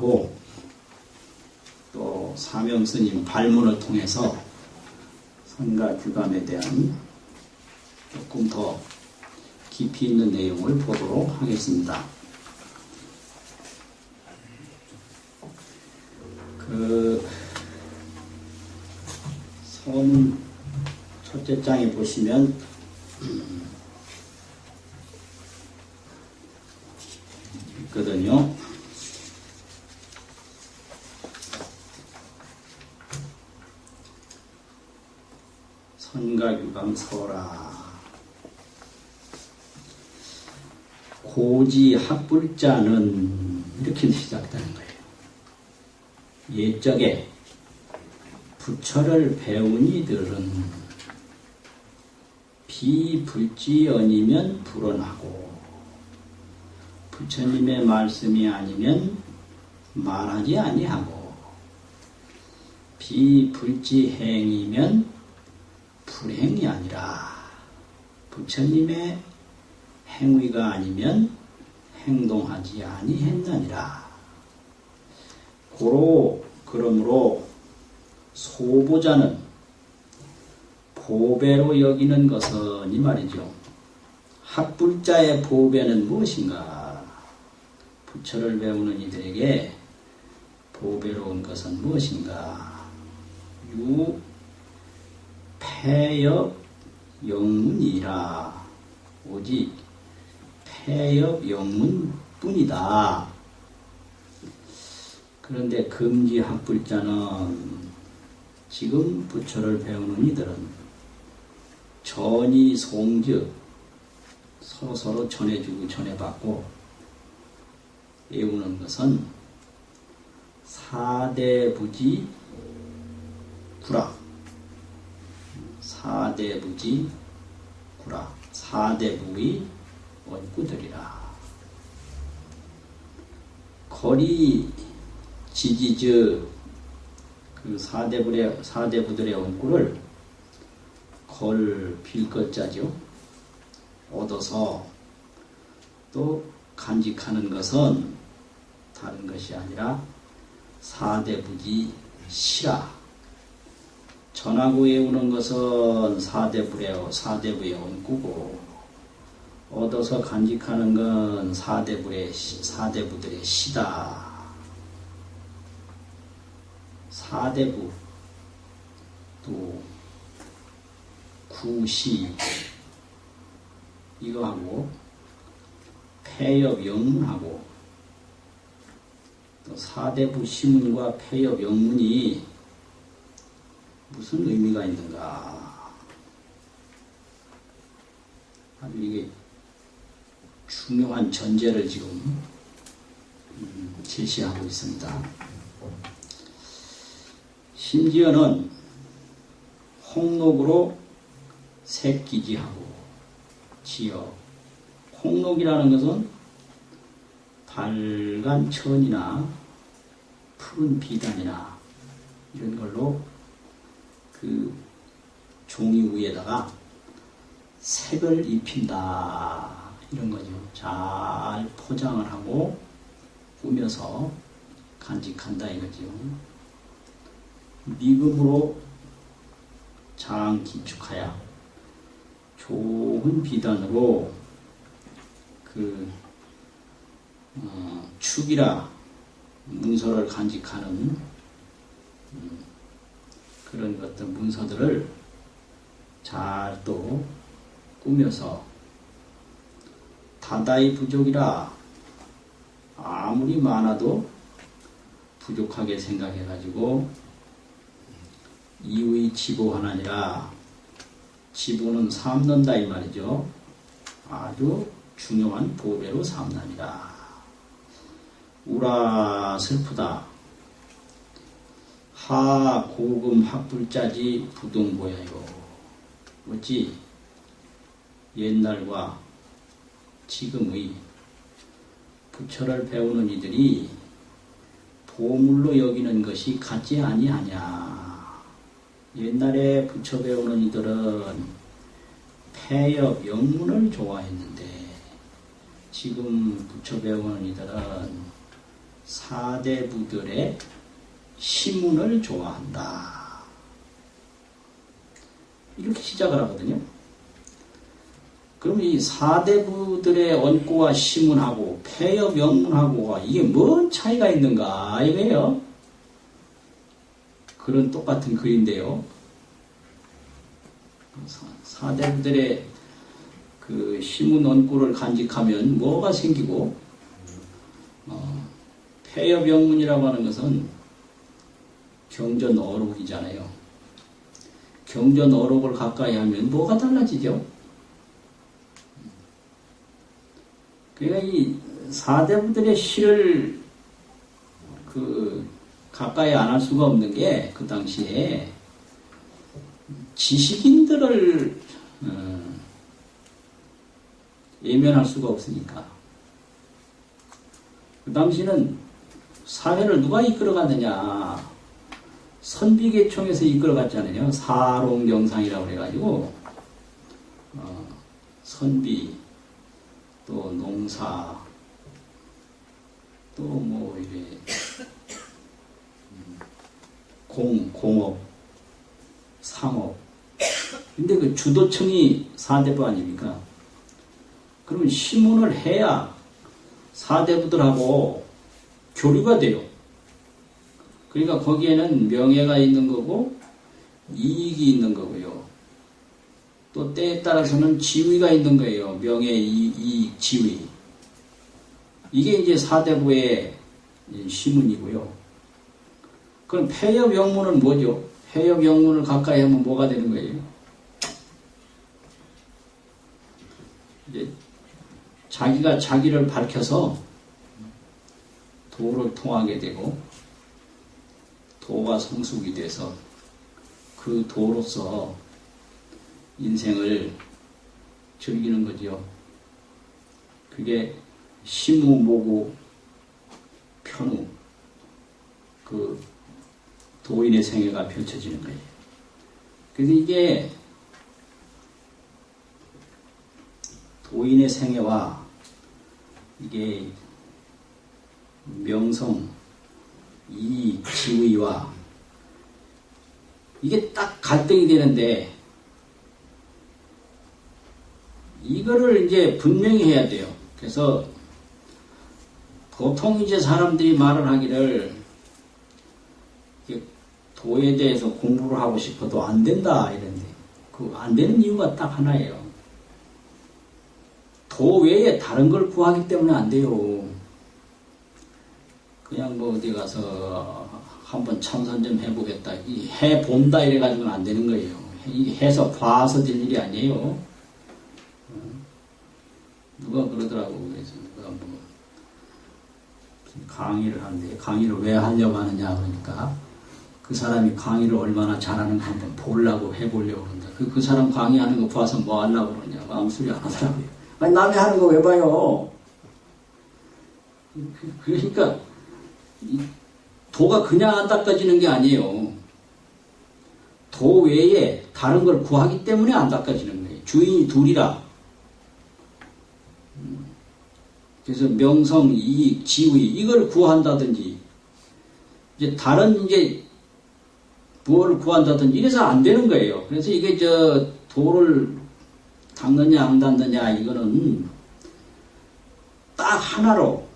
서문하고 또 사명 스님 발문을 통해서 선가 규감에 대한 조금 더 깊이 있는 내용을 보도록 하겠습니다. 그 서문 첫째 장에 보시면 있거든요. 선가규강 서라 고지 학불자는 이렇게 시작되는 거예요. 옛적에 부처를 배운 이들은 비불지언이면 불언하고 부처님의 말씀이 아니면 말하지 아니하고 비불지행이면 불행이 아니라 부처님의 행위가 아니면 행동하지 아니했느니라. 고로 그러므로 소보자는 보배로 여기는 것은 이 말이죠. 학불자의 보배는 무엇인가? 부처를 배우는 이들에게 보배로운 것은 무엇인가? 유 폐역 영문이라 오직 폐역 영문뿐이다. 그런데 금지 학불자는 지금 부처를 배우는 이들은 전이 송즉 서로 서로 전해주고 전해받고 외우는 것은 사대부지 구락 사대부지 구락 사대부의 원구들이라. 거리 지지즈 그 사대부의 사대부들의 원구를 걸 빌것자죠. 얻어서 또 간직하는 것은 다른 것이 아니라 사대부지 시라 전하고 외우는 것은 사대부의 사대부의 원구고 얻어서 간직하는 건 사대부의 사대부들의 시다. 사대부 또 구시 이거하고 폐엽 영문하고 또 사대부 시문과 폐엽 영문이 무슨 의미가 있는가? 이게 중요한 전제를 지금 음, 제시하고 있습니다. 심지어는 홍록으로 새끼지하고 지어 홍록이라는 것은 밝은 천이나 푸른 비단이나 이런 걸로 그 종이 위에다가 색을 입힌다 이런 거죠. 잘 포장을 하고 꾸며서 간직한다 이거죠. 미금으로 장 기축하여 좋은 비단으로 그 어, 축이라 문서를 간직하는 음, 그런 어떤 문서들을 잘 또 꾸며서 다다이 부족이라 아무리 많아도 부족하게 생각해가지고 이의 지보 하나니라 지보는 삼는다 이 말이죠. 아주 중요한 보배로 삼나니라. 우라 슬프다. 하 고금 학불자지 부동보야요. 어찌 옛날과 지금의 부처를 배우는 이들이 보물로 여기는 것이 같지 아니하냐. 옛날에 부처 배우는 이들은 폐역 영문을 좋아했는데 지금 부처 배우는 이들은 사대부들의 시문을 좋아한다. 이렇게 시작을 하거든요. 그럼 이 사대부들의 원고와 시문하고 폐업 영문하고가 이게 뭔 차이가 있는가 이거예요. 그런 똑같은 글인데요. 사대부들의 그 시문 원고를 간직하면 뭐가 생기고 어, 폐업 영문이라고 하는 것은 경전 어록이잖아요. 경전 어록을 가까이 하면 뭐가 달라지죠? 그러니까 이 사대부들의 시를 그 가까이 안 할 수가 없는 게 그 당시에 지식인들을 어, 예면할 수가 없으니까 그 당시는 사회를 누가 이끌어갔느냐 선비계총에서 이끌어갔잖아요 사롱경상이라고 그래가지고 어, 선비 또 농사 또 뭐 이래 음, 공 공업 상업 근데 그 주도청이 사대부 아닙니까? 그러면 시문을 해야 사대부들하고 교류가 돼요. 그러니까 거기에는 명예가 있는 거고 이익이 있는 거고요. 또 때에 따라서는 지위가 있는 거예요. 명예, 이익, 지위. 이게 이제 사대부의 시문이고요. 그럼 폐업 영문은 뭐죠? 폐업 영문을 가까이 하면 뭐가 되는 거예요? 이제 자기가 자기를 밝혀서 도를 통하게 되고 도가 성숙이 돼서 그 도로서 인생을 즐기는 거지요. 그게 시무, 모구, 편우, 그 도인의 생애가 펼쳐지는 거예요. 그래서 이게 도인의 생애와 이게 명성, 이 지위와 이게 딱 갈등이 되는데 이거를 이제 분명히 해야 돼요. 그래서 보통 이제 사람들이 말을 하기를 도에 대해서 공부를 하고 싶어도 안 된다 이런데 그 안 되는 이유가 딱 하나예요. 도 외에 다른 걸 구하기 때문에 안 돼요. 그냥 뭐 어디 가서 한번 참선 좀 해보겠다. 해 본다 이래가지고는 안 되는 거예요. 이 해서 봐서 될 일이 아니에요. 어? 누가 그러더라고. 그래서 누가 뭐 강의를 하는데 강의를 왜 하려고 하느냐 그러니까 그 사람이 강의를 얼마나 잘하는가 한번 보려고 해보려고 그런다. 그, 그 사람 강의하는 거 봐서 뭐 하려고 그러냐. 아무 소리 안 하더라고요. 아니, 남이 하는 거 왜 봐요? 그, 그러니까, 도가 그냥 안 닦아지는 게 아니에요. 도 외에 다른 걸 구하기 때문에 안 닦아지는 거예요. 주인이 둘이라. 그래서 명성, 이익, 지위, 이걸 구한다든지, 이제 다른 이제 무엇을 구한다든지 이래서 안 되는 거예요. 그래서 이게 저 도를 닦느냐 안 닦느냐 이거는 딱 하나로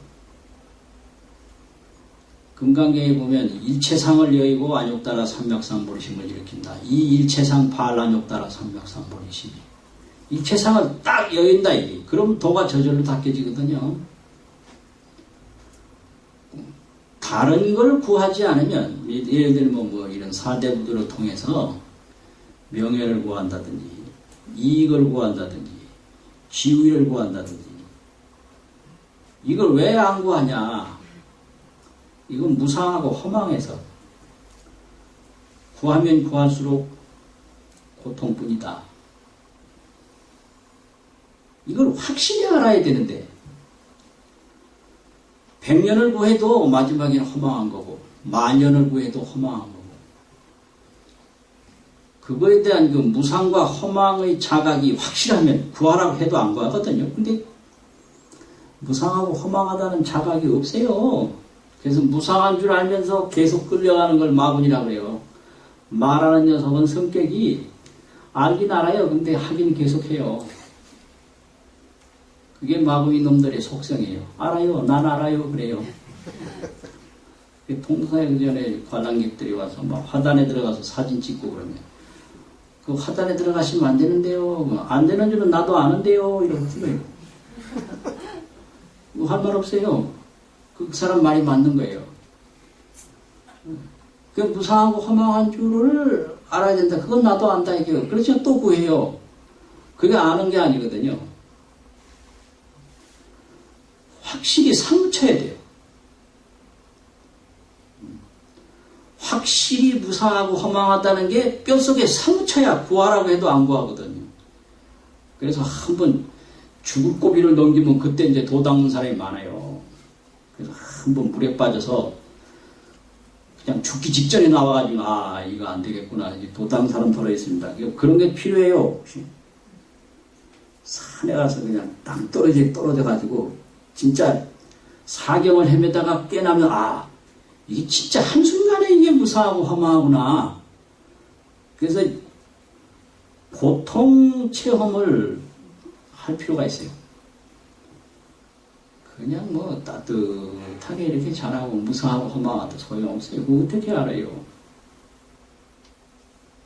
금강경에 보면 일체상을 여의고 안욕따라 삼맥상보리심을 일으킨다. 이 일체상 발 안욕따라 삼맥상보리심이 일체상을 딱 여인다 이게. 그럼 도가 저절로 닦여지거든요. 다른 걸 구하지 않으면 예를 들면 뭐 이런 사대부들을 통해서 명예를 구한다든지 이익을 구한다든지 지위를 구한다든지 이걸 왜 안 구하냐 이건 무상하고 허망해서 구하면 구할수록 고통뿐이다 이걸 확실히 알아야 되는데 백년을 구해도 마지막에는 허망한 거고 만년을 구해도 허망한 거고 그거에 대한 그 무상과 허망의 자각이 확실하면 구하라고 해도 안 구하거든요. 근데 무상하고 허망하다는 자각이 없어요. 그래서 무상한 줄 알면서 계속 끌려가는 걸 마분이라고 그래요. 말하는 녀석은 성격이 알긴 알아요. 근데 하긴 계속해요. 그게 마구이 놈들의 속성이에요. 알아요. 난 알아요. 그래요. 동사에 그 전에 관람객들이 와서 막 화단에 들어가서 사진 찍고 그러면 그 화단에 들어가시면 안 되는데요. 안 되는 줄은 나도 아는데요. 이러고 찍어요. 뭐 할 말 없어요. 그 사람 말이 맞는 거예요. 그 무상하고 허망한 줄을 알아야 된다. 그건 나도 안다 이게요. 그렇죠. 또 구해요. 그게 아는 게 아니거든요. 확실히 사무쳐야 돼요. 확실히 무상하고 허망하다는 게 뼛속에 사무쳐야 구하라고 해도 안 구하거든요. 그래서 한 번 죽을 고비를 넘기면 그때 이제 도닦는 사람이 많아요. 그래서 한번 물에 빠져서 그냥 죽기 직전에 나와가지고 아 이거 안 되겠구나 도당 사람 덜어 있습니다. 그런 게 필요해요. 혹시. 산에 가서 그냥 땅 떨어져 떨어져 가지고 진짜 사경을 헤매다가 깨나면 아 이게 진짜 한순간에 이게 무사하고 허망하구나. 그래서 보통 체험을 할 필요가 있어요. 그냥 뭐 따뜻하게 이렇게 잘하고 무사하고 허망하도 소용없어요. 그거 어떻게 알아요?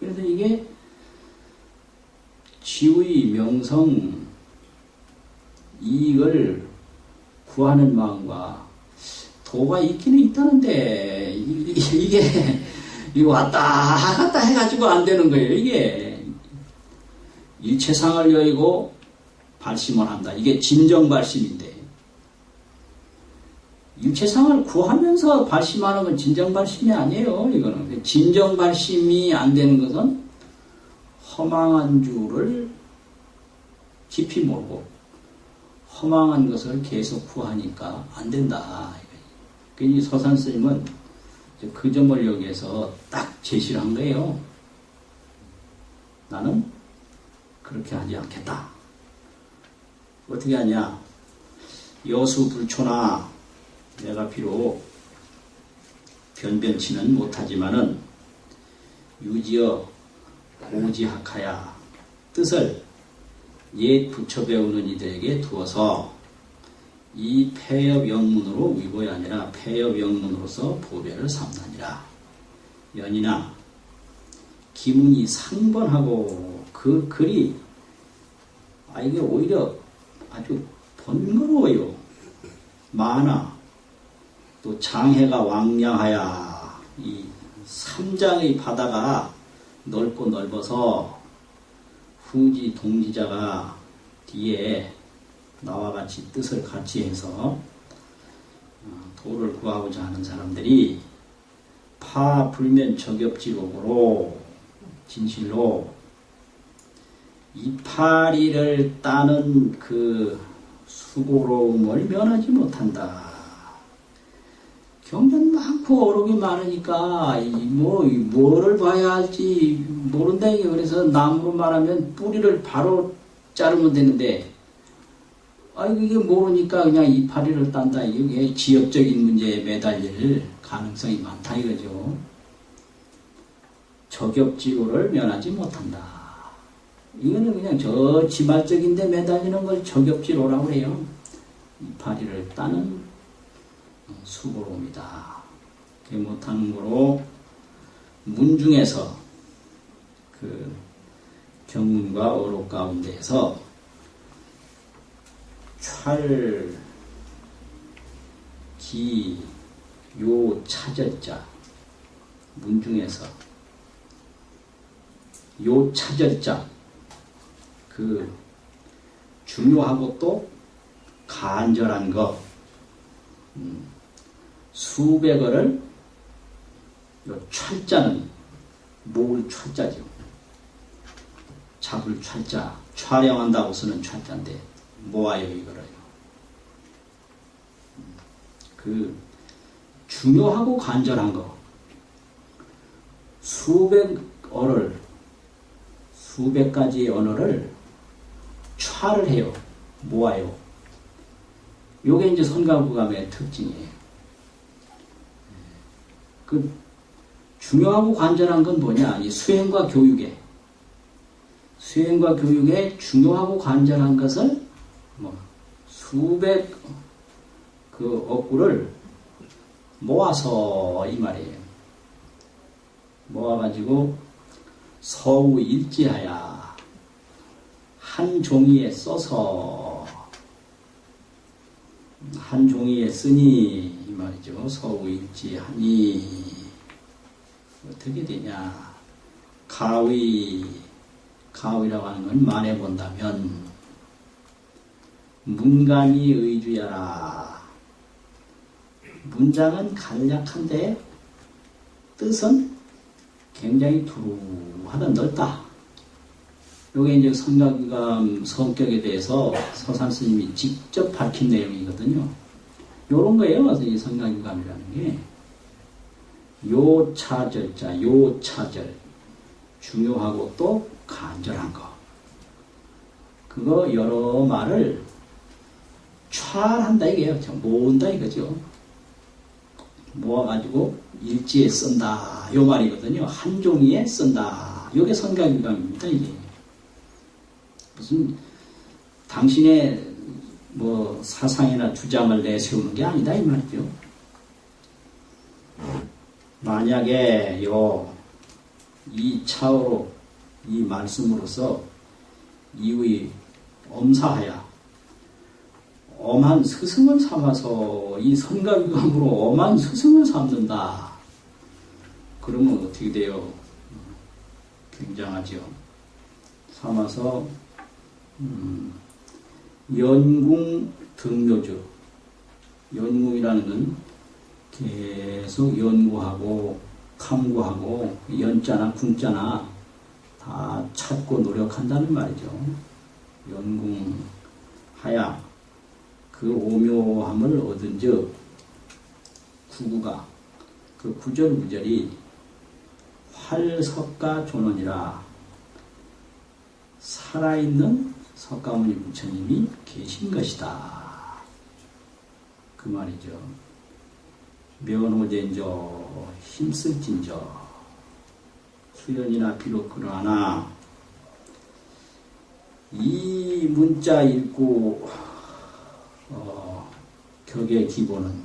그래서 이게 지의 명성 이익을 구하는 마음과 도가 있기는 있다는데 이게 왔다 갔다 해가지고 안 되는 거예요. 이게 일체상을 여의고 발심을 한다. 이게 진정 발심인데 일체상을 구하면서 발심하는 건 진정 발심이 아니에요. 이거는 진정 발심이 안 되는 것은 허망한 줄을 깊이 모르고 허망한 것을 계속 구하니까 안 된다. 이 서산 스님은 그 점을 여기에서 딱 제시를 한 거예요. 나는 그렇게 하지 않겠다. 어떻게 하냐? 여수 불초나 내가 비록 변변치는 못하지만은 유지어 고지학하야 뜻을 옛 부처 배우는 이들에게 두어서 이 폐업 영문으로 위보이 아니라 폐업 영문으로서 보배를 삼나니라. 연이나 기문이 상번하고 그 글이 아 이게 오히려 아주 번거로워요. 많아. 또 장해가 왕량하야 이 삼장의 바다가 넓고 넓어서 후지 동지자가 뒤에 나와 같이 뜻을 같이 해서 어, 도를 구하고자 하는 사람들이 파 불면 저격지록으로 진실로 이파리를 따는 그 수고로움을 면하지 못한다. 경전 많고 어록이 많으니까 뭐 뭐를 봐야 할지 모른다 이게 그래서 나무로 말하면 뿌리를 바로 자르면 되는데 아 이게 모르니까 그냥 이파리를 딴다 이게 지역적인 문제에 매달릴 가능성이 많다 이거죠. 저격지로를 면하지 못한다. 이거는 그냥 저 지말적인데 매달리는 걸 저격지로라고 해요. 이파리를 따는 수고로입니다. 못하는 거로 문중에서 그 경문과 어록 가운데에서 찰, 기, 요, 차절자 문중에서 요 차절자 그 중요하고 또 간절한 것 음, 수백어를 요 철자는 목을 철자죠. 잡을 철자 촬영한다고 쓰는 철자인데 모아요 이거를요. 그 중요하고 간절한 거 수백 어를 수백 가지의 언어를 촬을 해요 모아요 요게 이제 선가구감의 특징이에요. 그 중요하고 관절한 건 뭐냐? 이 수행과 교육에 수행과 교육에 중요하고 관절한 것을 뭐 수백 그 억구를 모아서 이 말이에요. 모아가지고 서우 일지하야 한 종이에 써서 한 종이에 쓰니 이 말이죠. 서우 일지하니 어떻게 되냐? 가위 가위라고 하는 건 말해 본다면 문감이 의주야라. 문장은 간략한데 뜻은 굉장히 두루하다 넓다. 요게 이제 성각감 성격에 대해서 서산 스님이 직접 밝힌 내용이거든요. 요런 거예요. 이 성각감이라는 게. 요차절자, 요차절. 중요하고 또 간절한 거. 그거 여러 말을 촬한다 이게요. 모은다 이거죠. 모아가지고 일지에 쓴다. 요 말이거든요. 한 종이에 쓴다. 요게 선각유감입니다. 이게. 무슨 당신의 뭐 사상이나 주장을 내세우는 게 아니다 이 말이죠. 만약에 요이 차로 이 말씀으로서 이의 엄사하야 엄한 스승을 삼아서 이 선각유감으로 엄한 스승을 삼는다. 그러면 어떻게 돼요? 굉장하죠. 삼아서 음, 연궁 등묘주 연궁이라는 건 계속 연구하고 탐구하고 연자나 궁자나 다 찾고 노력한다는 말이죠. 연궁하야 그 오묘함을 얻은즉 구구가 그 구절 구절이 활석가 존원이라 살아있는 석가모니 부처님이 계신 것이다. 그 말이죠. 면호된저 힘쓸진저 수연이나 비록 그러하나 이 문자 읽고 어, 격의 기본은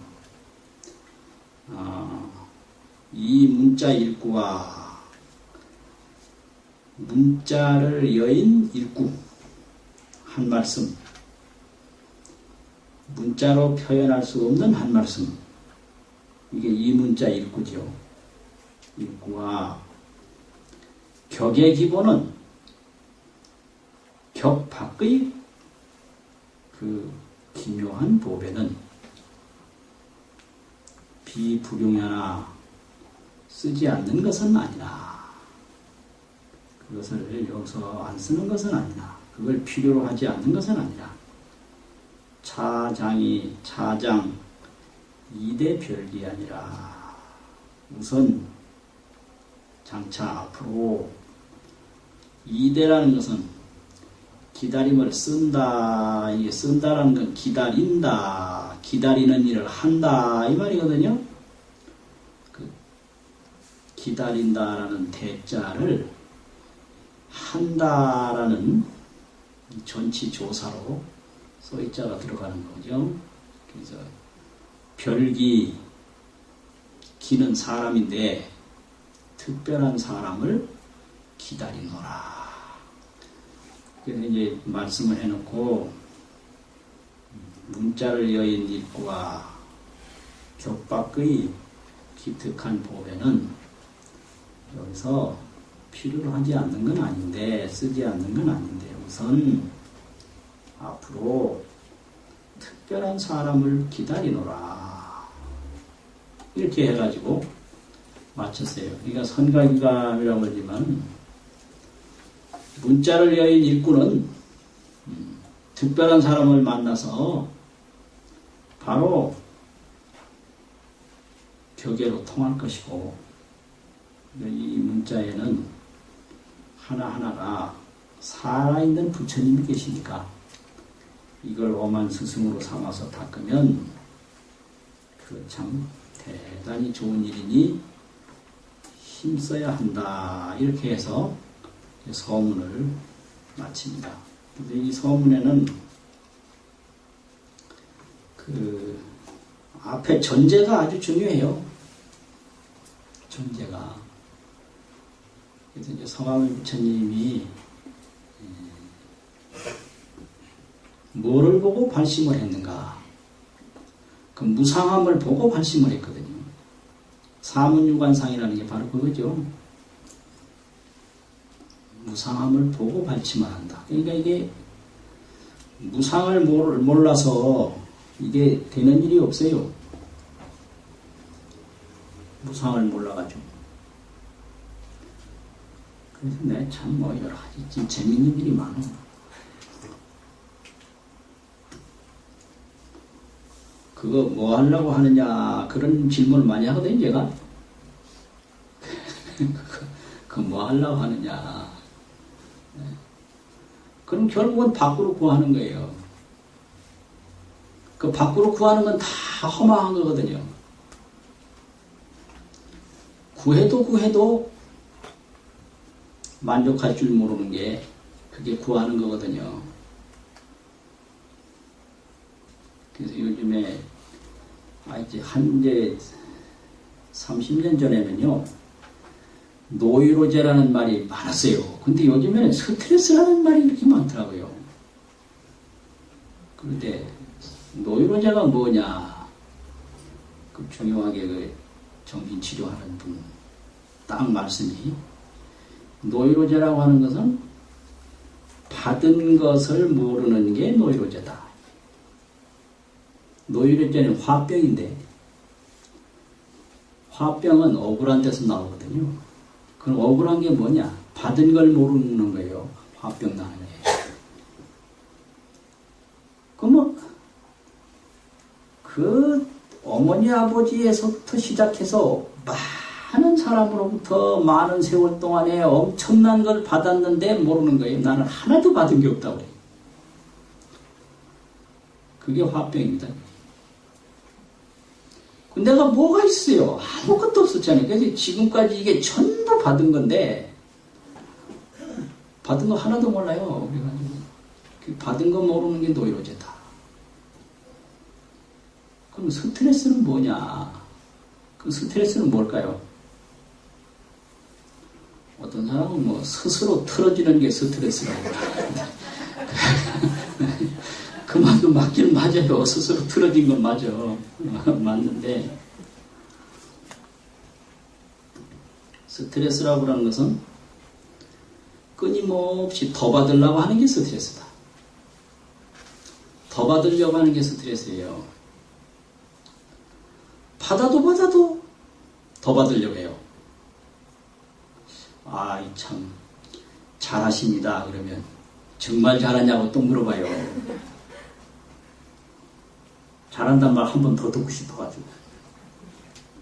어, 이 문자 읽구와 문자를 여인 읽구 한 말씀. 문자로 표현할 수 없는 한 말씀. 이게 이 문자 읽구죠. 읽구와. 격의 기본은 격 밖의 그 기묘한 보배는 비불용하나 쓰지 않는 것은 아니라 그것을 여기서 안 쓰는 것은 아니라 그걸 필요로 하지 않는 것은 아니라 차장이 차장 이대 별기 아니라 우선 장차 앞으로 이대라는 것은 기다림을 쓴다. 이게 쓴다라는 건 기다린다. 기다리는 일을 한다. 이 말이거든요. 그 기다린다라는 대자를 한다라는 전치 조사로 소이자가 들어가는 거죠. 그래서 별기 기는 사람인데 특별한 사람을 기다리노라. 그래서 이제 말씀을 해놓고 문자를 여인 읽구와 격박의 기특한 보배는 여기서 필요로 하지 않는 건 아닌데 쓰지 않는 건 아닌데 우선 앞으로 특별한 사람을 기다리노라 이렇게 해가지고 마쳤어요. 그러니까 선각이감이라고 하지만 문자를 여인 일꾼은 음, 특별한 사람을 만나서 바로 격예로 통할 것이고 이 문자에는 하나하나가 살아있는 부처님이 계시니까 이걸 엄한 스승으로 삼아서 닦으면 그 참 대단히 좋은 일이니 힘써야 한다 이렇게 해서 서문을 마칩니다. 근데 이 서문에는 그 앞에 전제가 아주 중요해요. 전제가. 그래서 이제 성함의 부처님이 뭐를 보고 발심을 했는가? 그 무상함을 보고 발심을 했거든요. 사문유관상이라는 게 바로 그거죠. 무상함을 보고 발심을 한다. 그러니까 이게 무상을 몰라서 이게 되는 일이 없어요. 무상을 몰라가지고. 그래서 내 참 뭐 여러 가지 재밌는 일이 많아. 그거 뭐 하려고 하느냐 그런 질문을 많이 하거든요 제가. 그뭐 하려고 하느냐. 네. 그럼 결국은 밖으로 구하는 거예요. 그 밖으로 구하는 건 다 허망한 거거든요. 구해도 구해도 만족할 줄 모르는 게 그게 구하는 거거든요. 그래서 요즘에 아 이제 한 이제 30년 전에는요 노이로제라는 말이 많았어요. 근데 요즘에는 스트레스라는 말이 이렇게 많더라고요. 그런데 노이로제가 뭐냐? 그 중요하게 그 정신치료하는 분 딱 말씀이 노이로제라고 하는 것은 받은 것을 모르는 게 노이로제다. 노이로제는 화병인데 화병은 억울한 데서 나오거든요. 그럼 억울한 게 뭐냐? 받은 걸 모르는 거예요. 화병 나는 게. 그 뭐 그 어머니 아버지에서부터 시작해서 많은 사람으로부터 많은 세월 동안에 엄청난 걸 받았는데 모르는 거예요. 나는 하나도 받은 게 없다고 그래요. 그게 화병입니다. 내가 뭐가 있어요? 아무것도 없었잖아요. 그래서 지금까지 이게 전부 받은 건데, 받은 거 하나도 몰라요. 그래가지고. 그 받은 거 모르는 게 노이로제다. 그럼 스트레스는 뭐냐? 그 스트레스는 뭘까요? 어떤 사람은 뭐 스스로 틀어지는 게 스트레스라고. 그 말도 맞긴 맞아요. 스스로 틀어진 건 맞아. 맞는데, 스트레스라고 하는 것은 끊임없이 더 받으려고 하는 게 스트레스다. 더 받으려고 하는 게 스트레스예요. 받아도 받아도 더 받으려고 해요. 아, 참, 잘하십니다. 그러면, 정말 잘하냐고 또 물어봐요. 잘한단 말 한 번 더 듣고 싶어가지고.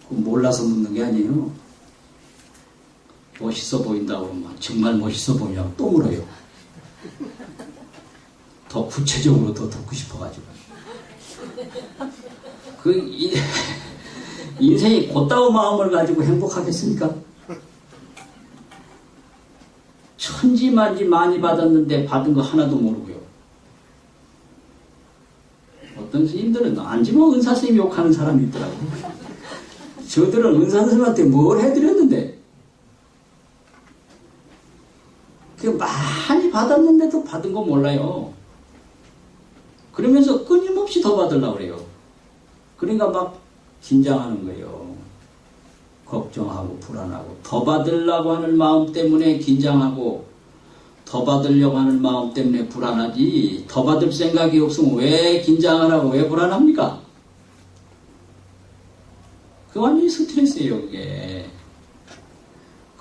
몰라서 묻는 게 아니에요. 멋있어 보인다고 그러면 정말 멋있어 보이냐고 또 물어요. 더 구체적으로 더 듣고 싶어가지고. 그, 이, 인생이 곧다운 마음을 가지고 행복하겠습니까? 천지만지 많이 받았는데 받은 거 하나도 모르고요. 어떤 스님들은 안지만 은사스님 욕하는 사람이 있더라고. 저들은 은사스님한테 뭘 해드렸는데, 그 많이 받았는데도 받은 거 몰라요. 그러면서 끊임없이 더 받으려고 그래요. 그러니까 막 긴장하는 거예요. 걱정하고 불안하고 더 받으려고 하는 마음 때문에 긴장하고 더 받으려고 하는 마음 때문에 불안하지 더 받을 생각이 없으면 왜 긴장을 하고 왜 불안합니까? 그 완전히 스트레스예요 그게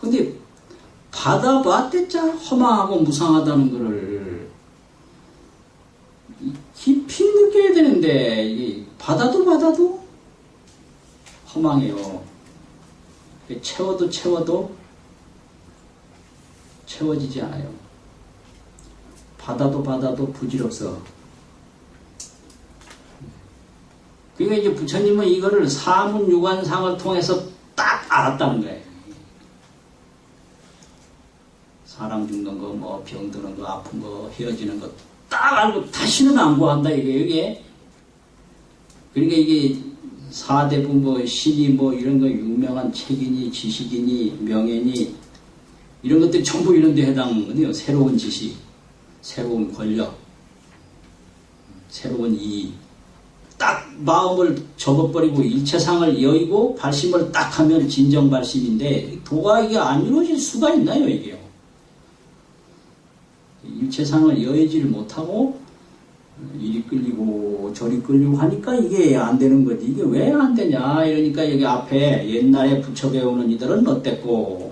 근데 받아봤댔자 허망하고 무상하다는 것을 깊이 느껴야 되는데 받아도 받아도 허망해요. 채워도 채워도 채워지지 않아요. 받아도 받아도 부질없어. 그러니까 이제 부처님은 이거를 사문유관상을 통해서 딱 알았다는 거예요. 사람 죽는 거, 뭐, 병 드는 거, 아픈 거, 헤어지는 거, 딱 알고 다시는 안 구한다, 이게, 이게. 그러니까 이게 사대부 뭐, 신이 뭐, 이런 거 유명한 책이니, 지식이니, 명예니, 이런 것들이 전부 이런 데 해당하거든요. 새로운 지식, 새로운 권력, 새로운 이익. 딱 마음을 접어버리고 일체상을 여의고 발심을 딱 하면 진정 발심인데 도가 이게 안 이루어질 수가 있나요, 이게요? 일체상을 여의지를 못하고 이리 끌리고 저리 끌리고 하니까 이게 안 되는 거지. 이게 왜 안 되냐? 이러니까 여기 앞에 옛날에 부처 배우는 이들은 어땠고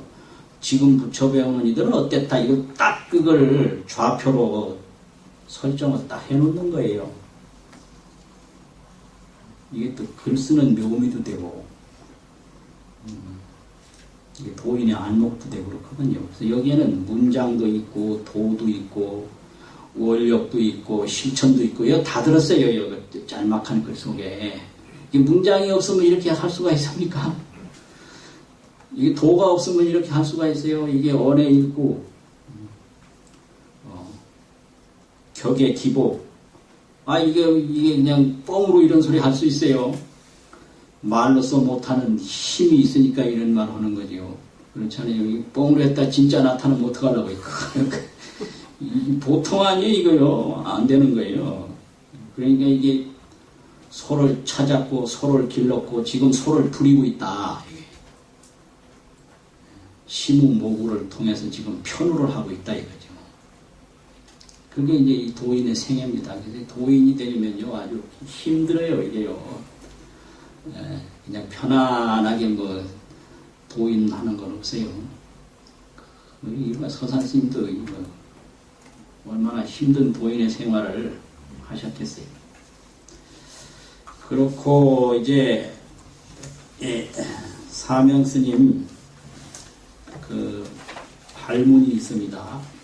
지금 부처 배우는 이들은 어땠다. 이거 딱 그걸 좌표로 설정을 딱 해놓는 거예요. 이게 또 글 쓰는 묘미도 되고 음, 이게 도인의 안목도 되고 그렇거든요. 그래서 여기에는 문장도 있고 도도 있고 원력도 있고 실천도 있고 이거 다 들었어요. 여기 짤막한 글 속에 이 문장이 없으면 이렇게 할 수가 있습니까? 이게 도가 없으면 이렇게 할 수가 있어요. 이게 언에 있고 어, 격의 기복 아, 이게, 이게 그냥 뻥으로 이런 소리 할 수 있어요. 말로써 못하는 힘이 있으니까 이런 말 하는 거죠. 그렇잖아요. 이 뻥으로 했다 진짜 나타나면 어떡하려고. 이 보통 아니에요, 이거요. 안 되는 거예요. 그러니까 이게 소를 찾았고, 소를 길렀고, 지금 소를 부리고 있다. 시무모구를 통해서 지금 편우를 하고 있다, 이거죠. 그게 이제 이 도인의 생애입니다. 그래서 도인이 되려면요, 아주 힘들어요, 이게요. 예, 그냥 편안하게 뭐, 도인 하는 건 없어요. 이런 서산 스님도 이거 얼마나 힘든 도인의 생활을 하셨겠어요. 그렇고, 이제, 예, 사명 스님, 그, 발문이 있습니다.